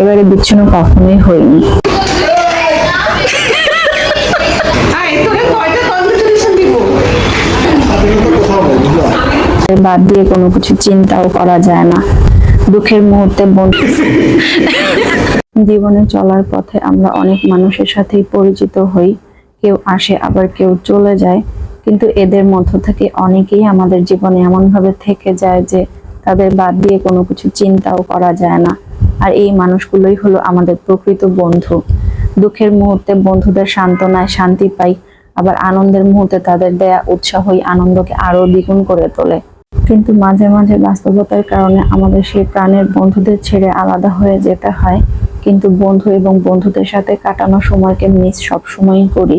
একেবারে বিচ্ছিন্ন কখনোই হইনি দিব? বাদ দিয়ে কোনো কিছু চিন্তাও করা যায় না। দুঃখের মুহূর্তে বন্ধু জীবনে চলার পথে আমরা অনেক মানুষের সাথেই পরিচিত হই। কেউ আসে আবার কেউ চলে যায়। কিন্তু এদের মধ্য থেকে অনেকেই আমাদের জীবনে এমনভাবে থেকে যায় যে তাদের বাদ দিয়ে কোনো কিছু চিন্তাও করা যায় না। আর এই মানুষগুলোই হলো আমাদের প্রকৃত বন্ধু। দুঃখের মুহূর্তে বন্ধুদের সান্ত্বনায় শান্তি পাই, আবার আনন্দের মুহূর্তে তাদের দেয়া উৎসাহই আনন্দকে আরও দ্বিগুণ করে তোলে। কিন্তু মাঝে মাঝে বাস্তবতার কারণে আমাদের সেই প্রাণের বন্ধুদের ছেড়ে আলাদা হয়ে যেতে হয়। কিন্তু বন্ধু এবং বন্ধুদের সাথে কাটানো সময়কে মিস সব সময়ই করি।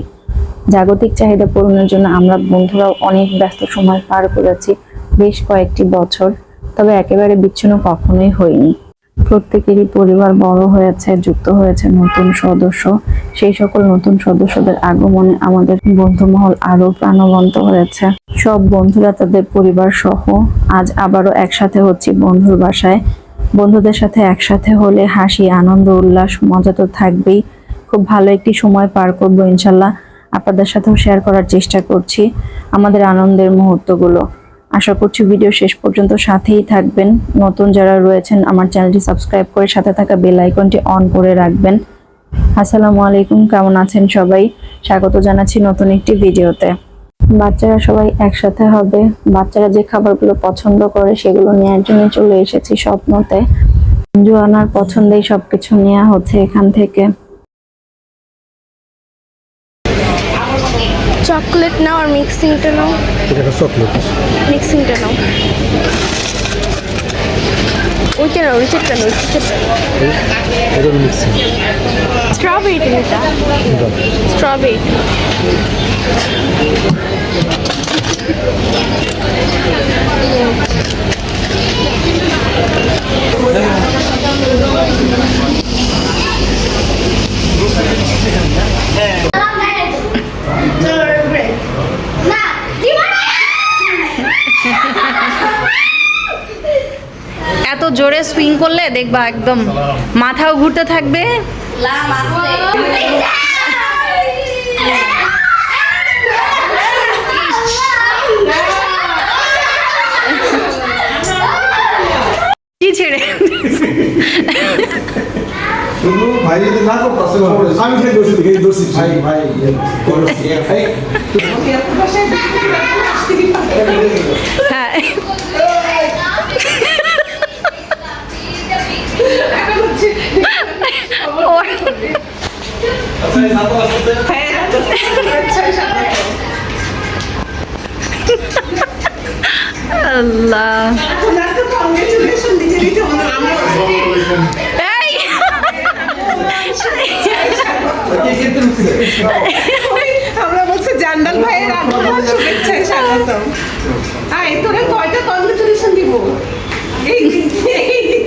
জাগতিক চাহিদা পূরণের জন্য আমরা বন্ধুরাও অনেক ব্যস্ত সময় পার করেছি বেশ কয়েকটি বছর, তবে একেবারে বিচ্ছিন্ন কখনোই হইনি প্রত্যেকেরই পরিবার বড় হয়েছে, যুক্ত হয়েছে, নতুন সদস্য। সেই সকল নতুন সদস্যদের আগমনে আমাদের বন্ধুমহল আরও প্রাণবন্ত হয়েছে। সব বন্ধুরা তাদের পরিবার সহ আজ আবারও একসাথে হচ্ছি বন্ধুর বাসায়। বন্ধুদের সাথে একসাথে হলে হাসি, আনন্দ, উল্লাস, মজা তো থাকবেই। খুব ভালো একটি সময় পার করব ইনশাল্লাহ। আপনাদের সাথেও শেয়ার করার চেষ্টা করছি আমাদের আনন্দের মুহূর্তগুলো। আশা করছি ভিডিও শেষ পর্যন্ত সাথেই থাকবেন। নতুন যারা রয়েছেন, আমার চ্যানেলটি সাবস্ক্রাইব করে সাথে থাকা বেল আইকনটি অন করে রাখবেন। আসসালামু আলাইকুম, কেমন আছেন সবাই? স্বাগত জানাচ্ছি নতুন একটি ভিডিওতে। বাচ্চারা সবাই একসাথে হবে। বাচ্চারা যে খাবারগুলো পছন্দ করে সেগুলো নেওয়ার জন্য চলে এসেছি স্বপ্নতে। জোয়ানার পছন্দেই সবকিছু নেওয়া হচ্ছে এখান থেকে। চকলেট নাও আর মিক্সিংটা নাও। এটা চকলেট। মিক্সিংটা নাও। ওইটা নাও রিচেটটা নাও রিচেটটা এটা মিক্সিং। স্ট্রবেরিটা নিতা স্ট্রবেরি। জোরে সুইং করলে দেখবা একদম মাথাও ঘুরতে থাকবে। কি ছেড়ে? ভাই আল্লাহ। আমরা বলছি জান্ডাল ভাইয়ের আগমন শুভেচ্ছায় স্বাগতম আয় তোরে কয়টা কনগ্রেচুলেশন দিব? এই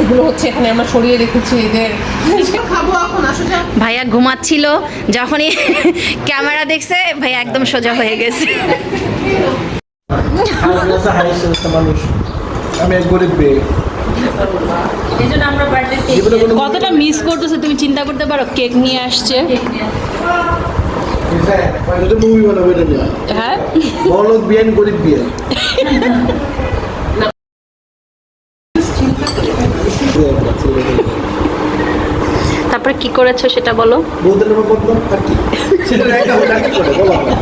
এগুলো হচ্ছে এখানে আমরা সরিয়ে রেখেছি এদের। খাব এখন আসো ভাইয়া ঘুমাচ্ছিল যখনই ক্যামেরা দেখছে ভাইয়া একদম সোজা হয়ে গেছে। আমি এক গরিব মেয়ে। কতটা মিস করতেছে তুমি চিন্তা করতে পারো? কেক নিয়ে আসছে। হ্যাঁ। বিয়ান গরিব বিয়ান তারপরে কি করেছ সেটা বলো। বৌদের নামে বদনাম আর কি? সেটা একা হলে কি করে বলো আমরা।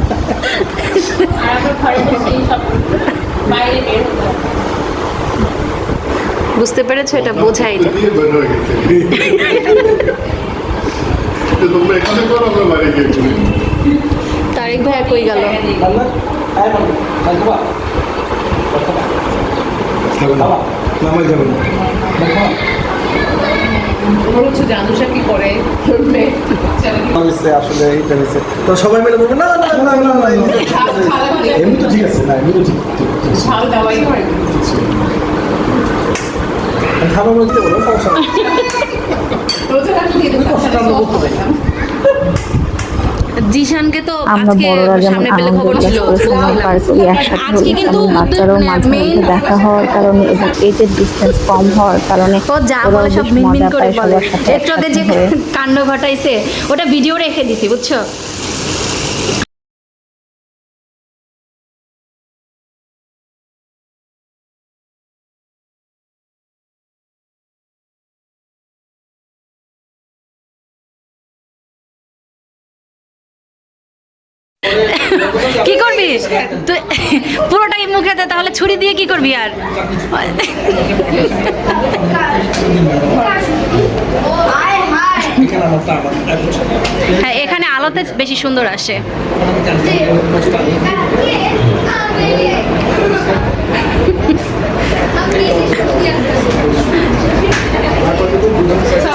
বুঝতে পেরেছ? এটা বোঝাই যায়। বের হয়ে তারিক ভাইয়া কই গেল? খাবা? খাবে। নামাই যাবে না। আসলে এইটা নিচ্ছে তো সবাই মিলে বলব না না না না না এমনি তো ঠিক আছে না এমনি তো ঠিক হয় খাবার মধ্যে বলো সমস্যা জিশানকে তো আমরা বড়রা যেমন আনন্দ খবর ছিল। উল্লাস করে সময় একসাথে বাচ্চারাও মাঝে মধ্যে দেখা হওয়ার কারণে এবং এজের ডিস্টেন্স কম হওয়ার কারণে তো যা বলে সব মিনমিন করে বলে। এর যে কাণ্ড ঘটাইছে ওটা ভিডিও রেখে দিছি বুঝছ? কি করবি তুই পুরোটাই মুখে দে, তাহলে ছুরি দিয়ে কি করবি আর। হ্যাঁ এখানে আলোতে বেশি সুন্দর আসে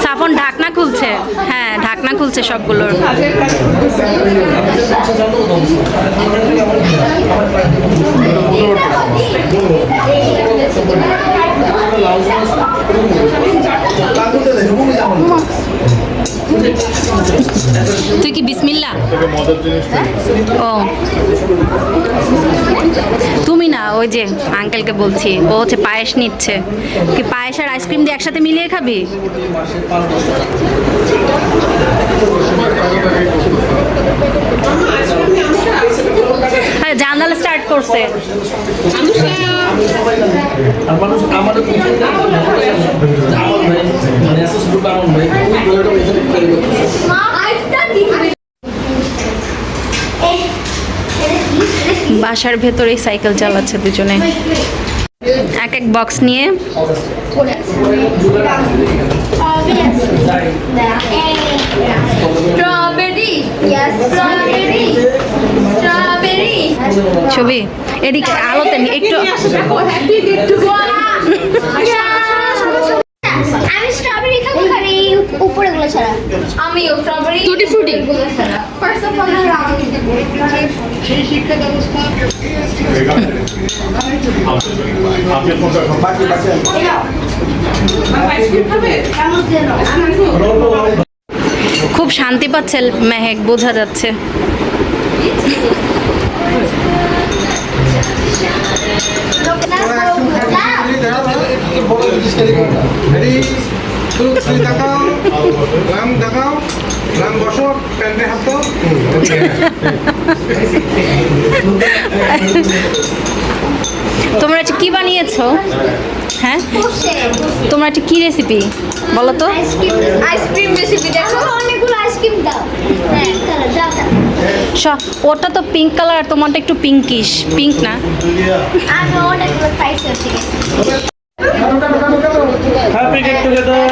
সাফন খুলছে সবগুলোর। তুই কি বিসমিল্লা ও। তুমি না, ওই যে আঙ্কেলকে বলছি, ও হচ্ছে পায়েস নিচ্ছে। কি পায়েস আর আইসক্রিম দিয়ে একসাথে মিলিয়ে খাবি? হ্যাঁ জানালা স্টার্ট করছে। বাসার ভেতরেই সাইকেল চালাচ্ছে দুজনে এক এক বক্স নিয়ে. ছবি এদিকে আলোতে একটু আমি স্ট্রবেরি খাব খালি এই উপ- উপরেগুলো ছাড়া আমি স্ট্রবেরি ফার্স্ট অফ অল বাকি আছে। আইসক্রিম খাবে খুব শান্তি পাচ্ছে মেহেক বোঝা যাচ্ছে দেখাও দেখাও তোমরা এটা কি বানিয়েছো? হ্যাঁ? তোমরা এটা কি রেসিপি বলো তো। আইসক্রিম আইসক্রিম রেসিপি দেখো। অনেকগুলো আইসক্রিম দাও। হ্যাঁ ওটা তো পিঙ্ক কালার তোমারটা একটু পিঙ্কিশ পিঙ্ক না? Happy get together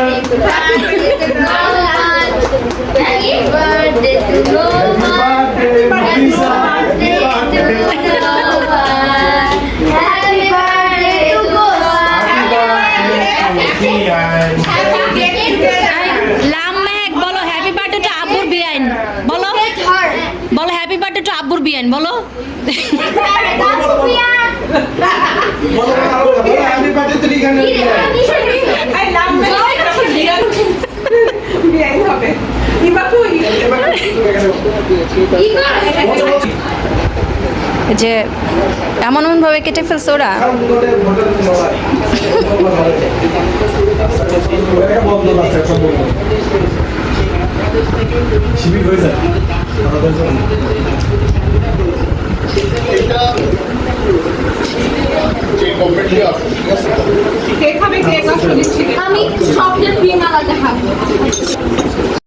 Happy birthday to Noah. Happy birthday to Noah. Happy birthday to Noah. লাম মেহেক বলো হ্যাপি বার্থডে টু আব্বুর বিয়াইন বলো বলো হ্যাপি বার্থডে টু আব্বুর বিয়াইন বলো বলো হ্যাপি বার্থডে তুই এখানে আই লাভ বিয়াই হবে ইবা কই এই যে এমন এমন ভাবে কেটে ফেলছে ওরা। আমি সবচেয়ে প্রিয় আলাদা খাব